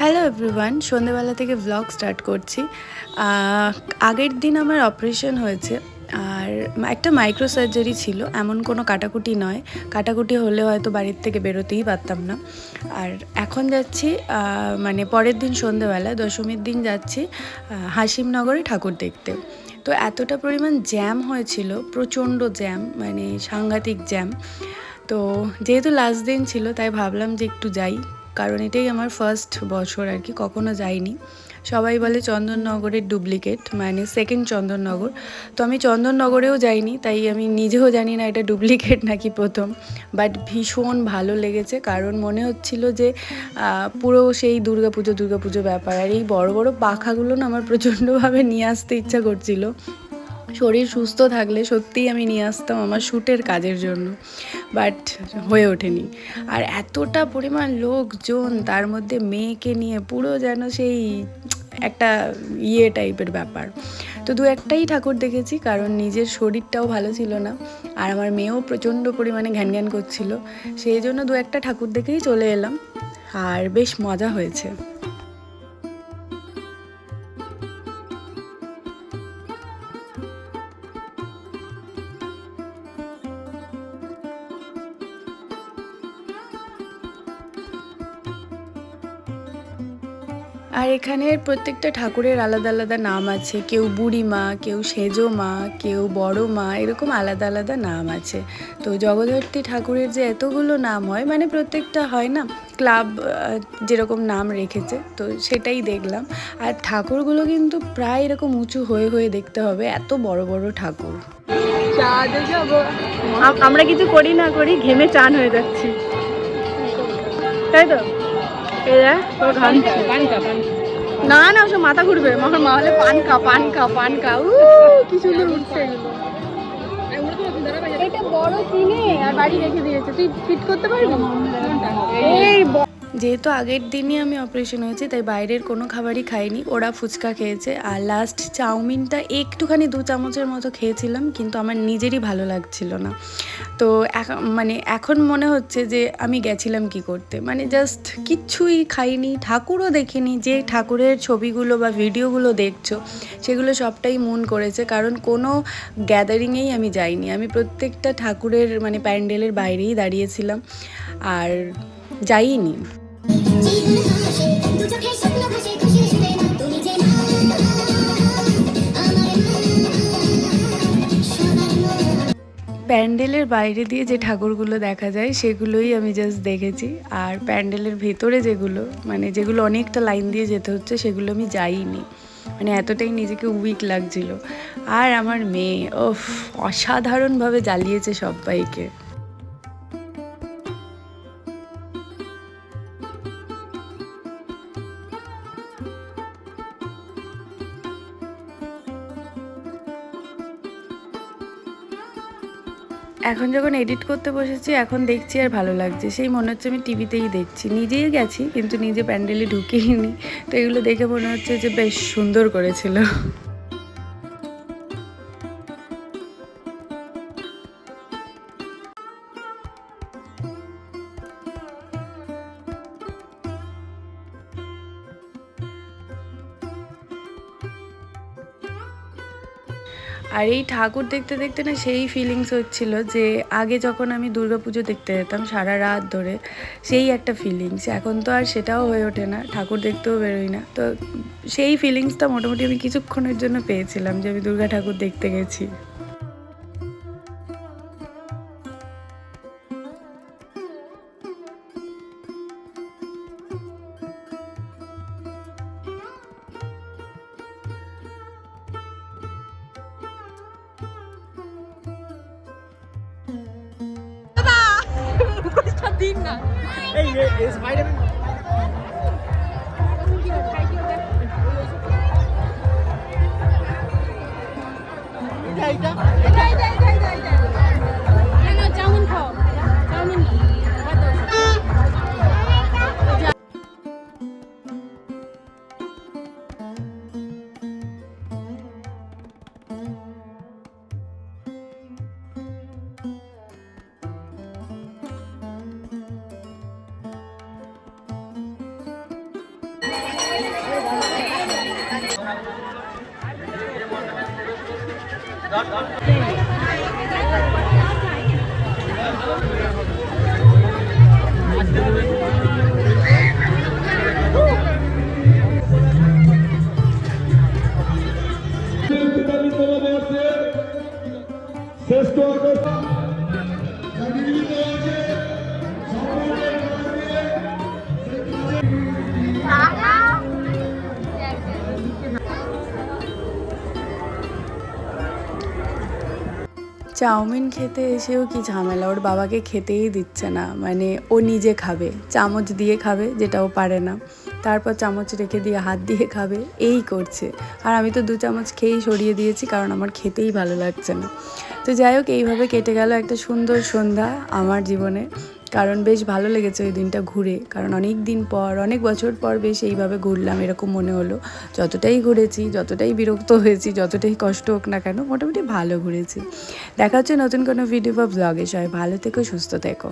Hello everyone সন্ধেবেলা থেকে blog start করছি। আগের দিন আমার অপারেশন হয়েছে, আর একটা মাইক্রো সার্জারি ছিল, এমন কোনো কাটাকুটি নয়। কাটাকুটি হলে হয়তো বাড়ির থেকে বেরোতেই পারতাম না। আর এখন যাচ্ছি মানে পরের দিন সন্ধেবেলা, দশমীর দিন যাচ্ছি হাসিমনগরে ঠাকুর দেখতে। তো এতটা পরিমাণ জ্যাম হয়েছিল, প্রচণ্ড জ্যাম মানে সাংঘাতিক জ্যাম তো যেহেতু লাস্ট দিন ছিল, তাই ভাবলাম যে একটু যাই। কারণ এটাই আমার ফার্স্ট বছর আর কি, কখনো যাইনি। সবাই বলে চন্দননগরের ডুপ্লিকেট মানে সেকেন্ড চন্দননগর। তো আমি চন্দননগরেও যাইনি, তাই আমি নিজেও জানি না এটা ডুপ্লিকেট নাকি প্রথম। বাট ভীষণ ভালো লেগেছে, কারণ মনে হচ্ছিল যে পুরো সেই দুর্গাপুজো দুর্গাপুজো ব্যাপার। আর এই বড় বড় পাখাগুলো না আমার প্রচণ্ডভাবে নিয়ে আসতে ইচ্ছা করছিল। শরীর সুস্থ থাকলে সত্যিই আমি নিয়ে আসতাম আমার শ্যুটের কাজের জন্য, বাট হয়ে ওঠেনি। আর এতটা পরিমাণ লোকজন, তার মধ্যে মেয়েকে নিয়ে পুরো যেন সেই একটা ইয়ে টাইপের ব্যাপার। তো দু একটাই ঠাকুর দেখেছি, কারণ নিজের শরীরটাও ভালো ছিল না, আর আমার মেয়েও প্রচণ্ড পরিমাণে ঘ্যান ঘ্যান করছিল, সেই জন্য দু একটা ঠাকুর দেখেই চলে এলাম, আর বেশ মজা হয়েছে। আর এখানের প্রত্যেকটা ঠাকুরের আলাদা আলাদা নাম আছে। কেউ বুড়ি মা কেউ সেজো মা কেউ বড় মা এরকম আলাদা আলাদা নাম আছে। তো জগদ্ধাত্রী ঠাকুরের যে এতগুলো নাম হয় মানে প্রত্যেকটা হয় না ক্লাব যেরকম নাম রেখেছে তো সেটাই দেখলাম। আর ঠাকুরগুলো কিন্তু প্রায় এরকম উঁচু হয়ে হয়ে দেখতে হবে এত বড় বড় ঠাকুর। আমরা কিছু করি না করি ঘেমে চান হয়ে যাচ্ছি। তাই তো? না না ওসব মাথা ঘুরবে। আমার মা হলে পানকা পানকা পানকা পান উ কি সুন্দর উঠছে এটা বড় কিনে আর বাড়ি রেখে দিয়েছে। তুই ফিট করতে পারবি? এই যেহেতু আগের দিনই আমি অপারেশন হয়েছি, তাই বাইরের কোনো খাবারই খাইনি। ওরা ফুচকা খেয়েছে। আর লাস্ট চাউমিনটা একটুখানি দু চামচের মতো খেয়েছিলাম, কিন্তু আমার নিজেরই ভালো লাগছিল না। তো মানে এখন মনে হচ্ছে যে আমি গেছিলাম কি করতে? মানে জাস্ট কিচ্ছুই খাইনি, ঠাকুরও দেখিনি। যে ঠাকুরের ছবিগুলো বা ভিডিওগুলো দেখছ, সেগুলো সবটাই মন করেছে। কারণ কোনো গ্যাদারিংয়েই আমি যাইনি। আমি প্রত্যেকটা ঠাকুরের মানে প্যান্ডেলের বাইরেই দাঁড়িয়েছিলাম। আর যাইনি। প্যান্ডেলের বাইরে দিয়ে যে ঠাকুরগুলো দেখা যায়, সেগুলোই আমি জাস্ট দেখেছি। আর প্যান্ডেলের ভেতরে যেগুলো মানে যেগুলো অনেকটা লাইন দিয়ে যেতে হচ্ছে, সেগুলো আমি যাইনি। মানে এতটাই নিজেকে উইক লাগছিল। আর আমার মেয়ে ওফ অসাধারণভাবে জ্বালিয়েছে সবাইকে এখন যখন এডিট করতে বসেছি, এখন দেখছি আর ভালো লাগছে। সেই মনে হচ্ছে আমি টিভিতেই দেখছি। নিজেই গেছি, কিন্তু নিজে প্যান্ডেলে ঢুকিনি তো এগুলো দেখে মনে হচ্ছে যে বেশ সুন্দর করেছিল। আর এই ঠাকুর দেখতে দেখতে না সেই ফিলিংস হচ্ছিল যে আগে যখন আমি দুর্গাপুজো দেখতে যেতাম সারা রাত ধরে, সেই একটা ফিলিংস এখন তো আর সেটাও হয়ে ওঠে না, ঠাকুর দেখতেও বেরোই না। তো সেই ফিলিংসটা মোটামুটি আমি কিছুক্ষণের জন্য পেয়েছিলাম যে আমি দুর্গা ঠাকুর দেখতে গেছি। এই এ- এ স্পাইডারম্যান এটা এটা। শ্রেষ্ঠ চাউমিন খেতে এসেও কি ঝামেলা? ওর বাবাকে খেতেই দিচ্ছে না। মানে ও নিজে খাবে। চামচ দিয়ে খাবে, যেটা ও পারে না। তারপর চামচ রেখে দিয়ে হাত দিয়ে খাবে। এই করছে। আর আমি তো দু চামচ খেয়েই সরিয়ে দিয়েছি, কারণ আমার খেতেই ভালো লাগছে না। তো যাই হোক, এইভাবে কেটে গেল একটা সুন্দর সন্ধ্যা আমার জীবনে। কারণ বেশ ভালো লেগেছে ওই দিনটা ঘুরে। কারণ অনেক দিন পর, অনেক বছর পর বেশ এইভাবে ঘুরলাম, এরকম মনে হলো। যতটাই ঘুরেছি, যতটাই বিরক্ত হয়েছি, যতটাই কষ্ট হোক না কেন, মোটামুটি ভালো ঘুরেছি। দেখা হচ্ছে নতুন কোনো ভিডিও বা ব্লগে সবাই ভালো থেকো, সুস্থ থেকো।